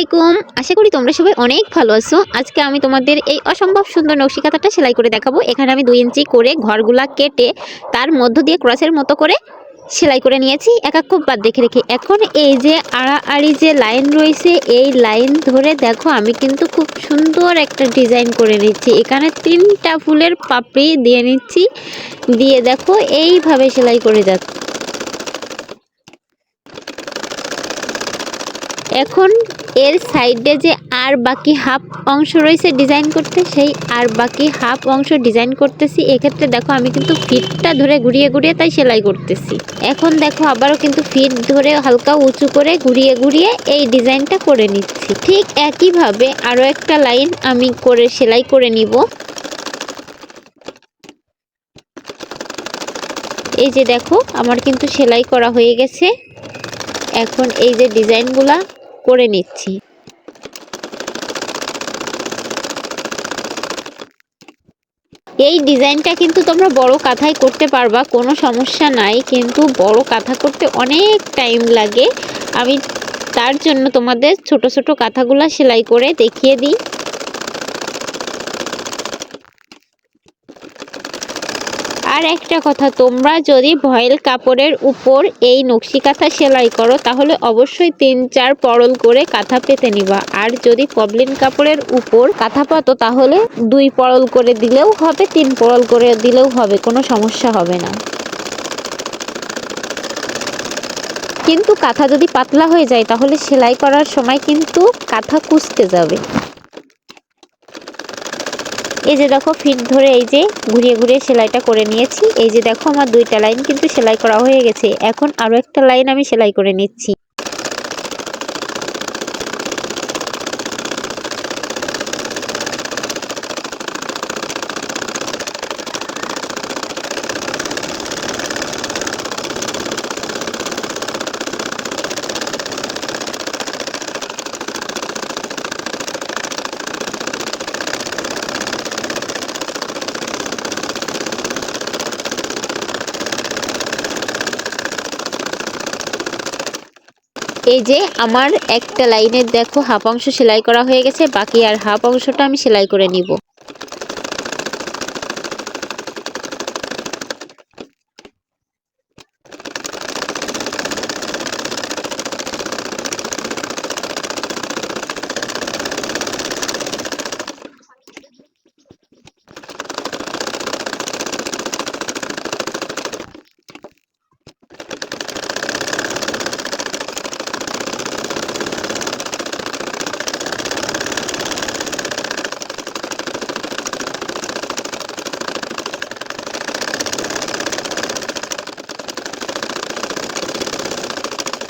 আলাইকুম। আশা করি তোমরা সবাই অনেক ভালো আছো। আজকে আমি তোমাদের এই অসম্ভব সুন্দর নকশি সেলাই করে দেখাবো। এখানে আমি দুই ইঞ্চি করে ঘরগুলা কেটে তার মধ্য দিয়ে ক্রসের মতো করে সেলাই করে নিয়েছি। এক এক খুব বাদ দেখে রেখে। এখন এই যে আড়াআড়ি যে লাইন রয়েছে, এই লাইন ধরে দেখো, আমি কিন্তু খুব সুন্দর একটা ডিজাইন করে নিচ্ছি। এখানে তিনটা ফুলের পাপড়ি দিয়ে নিচ্ছি। দিয়ে দেখো, এইভাবে সেলাই করে যাচ্ছি। এখন এর সাইডে যে আর বাকি হাফ অংশ রয়েছে ডিজাইন করতে, সেই আর বাকি হাফ অংশ ডিজাইন করতেছি। এক্ষেত্রে দেখো আমি কিন্তু ফিটটা ধরে ঘুরিয়ে ঘুরিয়ে তাই সেলাই করতেছি। এখন দেখো আবারও কিন্তু ফিট ধরে হালকা উঁচু করে ঘুরিয়ে ঘুরিয়ে এই ডিজাইনটা করে নিচ্ছি। ঠিক একইভাবে আরও একটা লাইন আমি করে সেলাই করে নিব। এই যে দেখো, আমার কিন্তু সেলাই করা হয়ে গেছে। এখন এই যে ডিজাইনগুলা করে নিচ্ছি। এই ডিজাইনটা কিন্তু তোমরা বড় কাঁথায় করতে পারবা, কোনো সমস্যা নাই, কিন্তু বড় কাঁথা করতে অনেক টাইম লাগে। আমি তার জন্য তোমাদের ছোট ছোট কাঁথাগুলা সেলাই করে দেখিয়ে দিই। আর একটা কথা, তোমরা যদি ভয়েল কাপড়ের উপর এই নকশি কাঁথা সেলাই করো, তাহলে অবশ্যই তিন চার পরল করে কাঁথা পেতে নিবা। আর যদি কবলিন কাপড়ের উপর কাঁথা পাতো, তাহলে দুই পরল করে দিলেও হবে, তিন পরল করে দিলেও হবে, কোনো সমস্যা হবে না। কিন্তু কাঁথা যদি পাতলা হয়ে যায়, তাহলে সেলাই করার সময় কিন্তু কাঁথা কুচতে যাবে। এই যে দেখো, ফিট ধরে এই যে ঘুরিয়ে ঘুরিয়ে সেলাইটা করে নিয়েছি। এই যে দেখো, আমার দুইটা লাইন কিন্তু সেলাই করা হয়ে গেছে। এখন আরও একটা লাইন আমি সেলাই করে নিচ্ছি। এই যে আমার একটা লাইনের দেখো, হাফ অংশ সেলাই করা হয়ে গেছে, বাকি আর হাফ অংশটা আমি সেলাই করে নিব।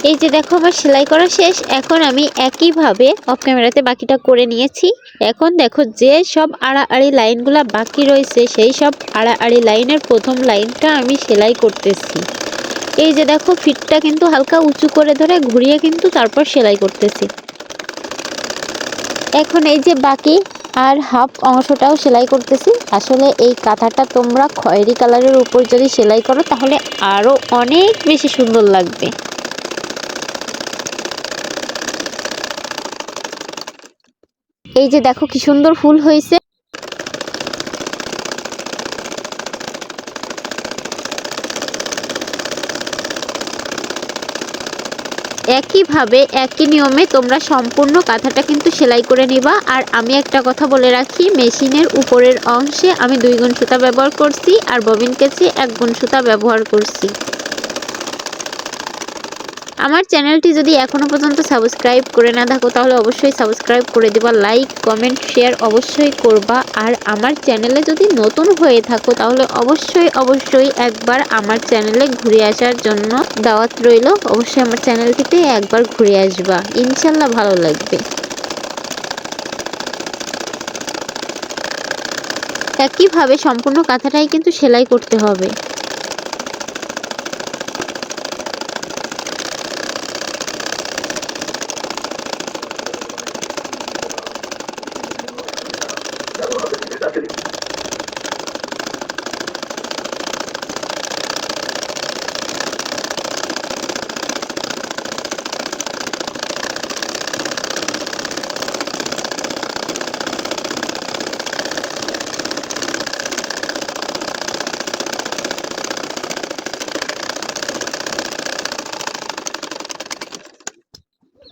এই যে দেখো, আমার সেলাই করা শেষ। এখন আমি একইভাবে অফ ক্যামেরাতে বাকিটা করে নিয়েছি। এখন দেখো, যে সব আড়াআড়ি লাইনগুলা বাকি রয়েছে, সেই সব আড়াআড়ি লাইনের প্রথম লাইনটা আমি সেলাই করতেছি। এই যে দেখো, ফিটটা কিন্তু হালকা উঁচু করে ধরে ঘুরিয়ে কিন্তু তারপর সেলাই করতেছি। এখন এই যে বাকি আর হাফ অংশটাও সেলাই করতেছি। আসলে এই কাঁথাটা তোমরা খয়েরি কালারের উপর যদি সেলাই করো, তাহলে আরও অনেক বেশি সুন্দর লাগবে। এই যে দেখো কি সুন্দর ফুল হয়েছে। একইভাবে, একই নিয়মে তোমরা সম্পূর্ণ কাঁথাটা কিন্তু সেলাই করে নিবা। আর আমি একটা কথা বলে রাখি, মেশিনের উপরের অংশে আমি দুই গুণ সুতা ব্যবহার করছি আর ববিন কেচে এক গুণ সুতা ব্যবহার করছি। আমার চ্যানেলটি যদি এখনও পর্যন্ত সাবস্ক্রাইব করে না থাকো, তাহলে অবশ্যই সাবস্ক্রাইব করে দিবা, লাইক, কমেন্ট, শেয়ার অবশ্যই করবা। আর আমার চ্যানেলে যদি নতুন হয়ে থাকো, তাহলে অবশ্যই অবশ্যই একবার আমার চ্যানেলে ঘুরে আসার জন্য দাওয়াত রইল। অবশ্যই আমার চ্যানেলটিতে একবার ঘুরে আসবা। ইনশাল্লাহ ভালো লাগবে। একইভাবে সম্পূর্ণ কাঁথাটাই কিন্তু সেলাই করতে হবে।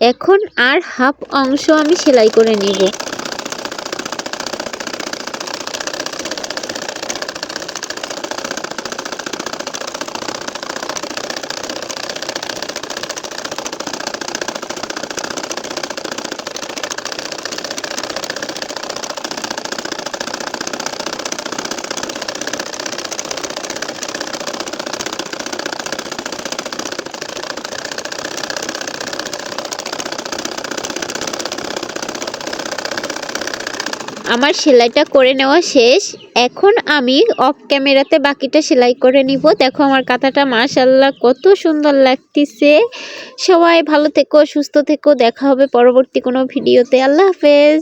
এখন আর হাফ অংশ আমি সেলাই করে নিব। আমার সেলাইটা করে নেওয়া শেষ। এখন আমি অফ ক্যামেরাতে বাকিটা সেলাই করে নিব। দেখো আমার কাঁথাটা মাশাল্লাহ কত সুন্দর লাগতেছে। সবাই ভালো থেকো, সুস্থ থেকো। দেখা হবে পরবর্তী কোনো ভিডিওতে। আল্লাহ হাফেজ।